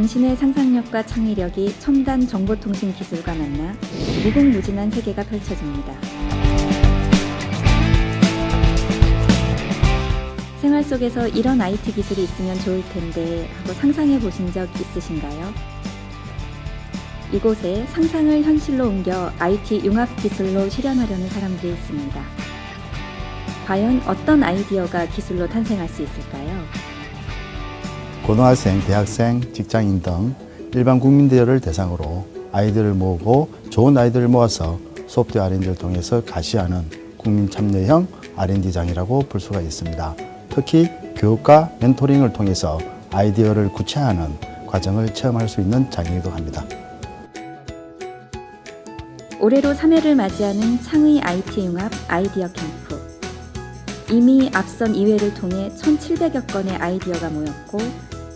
당신의 상상력과 창의력이 첨단 정보통신 기술과 만나 무궁무진한 세계가 펼쳐집니다. 생활 속에서 이런 IT 기술이 있으면 좋을 텐데 하고 상상해 보신 적 있으신가요? 이곳에 상상을 현실로 옮겨 IT 융합 기술로 실현하려는 사람들이 있습니다. 과연 어떤 아이디어가 기술로 탄생할 수 있을까요? 고등학생, 대학생, 직장인 등 일반 국민들을 대상으로 아이들을 모으고 좋은 아이들을 모아서 소프트웨어 R&D를 통해서 가시하는 국민 참여형 R&D장이라고 볼 수가 있습니다. 특히 교육과 멘토링을 통해서 아이디어를 구체화하는 과정을 체험할 수 있는 장이기도 합니다. 올해로 3회를 맞이하는 창의 IT 융합 아이디어 캠프. 이미 앞선 2회를 통해 1,700여 건의 아이디어가 모였고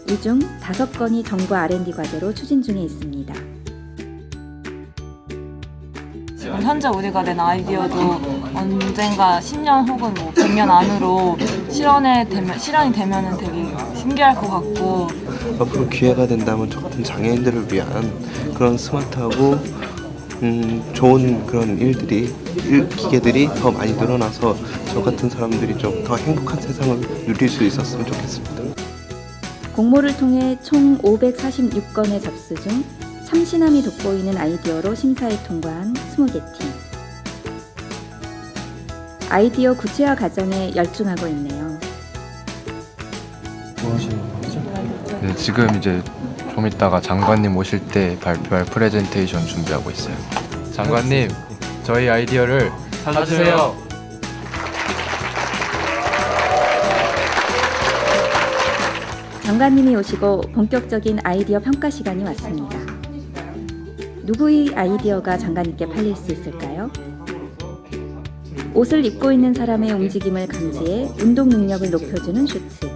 이 중 5건이 정부 R&D 과제로 추진 중에 있습니다. 지금 현재 우리가 낸 아이디어도 언젠가 10년 혹은 뭐 100년 안으로 실현에 되면, 실현이 되면은 되게 신기할 것 같고 앞으로 기회가 된다면 저 같은 장애인들을 위한 그런 스마트하고 음, 좋은 그런 일들이 일, 기계들이 더 많이 늘어나서 저 같은 사람들이 좀 더 행복한 세상을 누릴 수 있었으면 좋겠습니다. 공모를 통해 총 546건의 접수 중 참신함이 돋보이는 아이디어로 심사에 통과한 20개 팀. 아이디어 구체화 과정에 열중하고 있네요. 네, 지금 이제 좀 이따가 장관님 오실 때 발표할 프레젠테이션 준비하고 있어요. 장관님, 저희 아이디어를 사주세요. 장관님이 오시고 본격적인 아이디어 평가 시간이 왔습니다. 누구의 아이디어가 장관님께 팔릴 수 있을까요? 옷을 입고 있는 사람의 움직임을 감지해 운동 능력을 높여주는 슈트.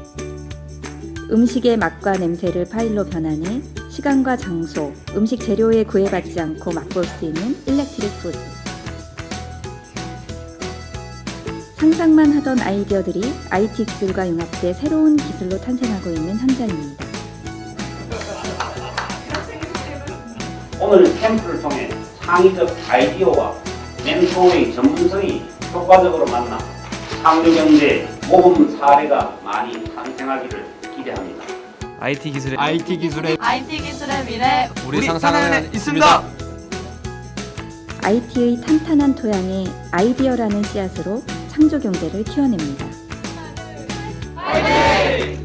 음식의 맛과 냄새를 파일로 변환해 시간과 장소, 음식 재료에 구애받지 않고 맛볼 수 있는 일렉트릭 푸드. 상상만 하던 아이디어들이 IT 기술과 융합돼 새로운 기술로 탄생하고 있는 현장입니다. 오늘 캠프를 통해 창의적 아이디어와 멘토의 전문성이 효과적으로 만나 창조경제 모범 사례가 많이 탄생하기를 기대합니다. IT 기술의 IT 기술의 IT 기술의 미래 우리 상상은 있습니다. IT의 탄탄한 토양에 아이디어라는 씨앗으로 창조경제를 키워냅니다. 파이팅!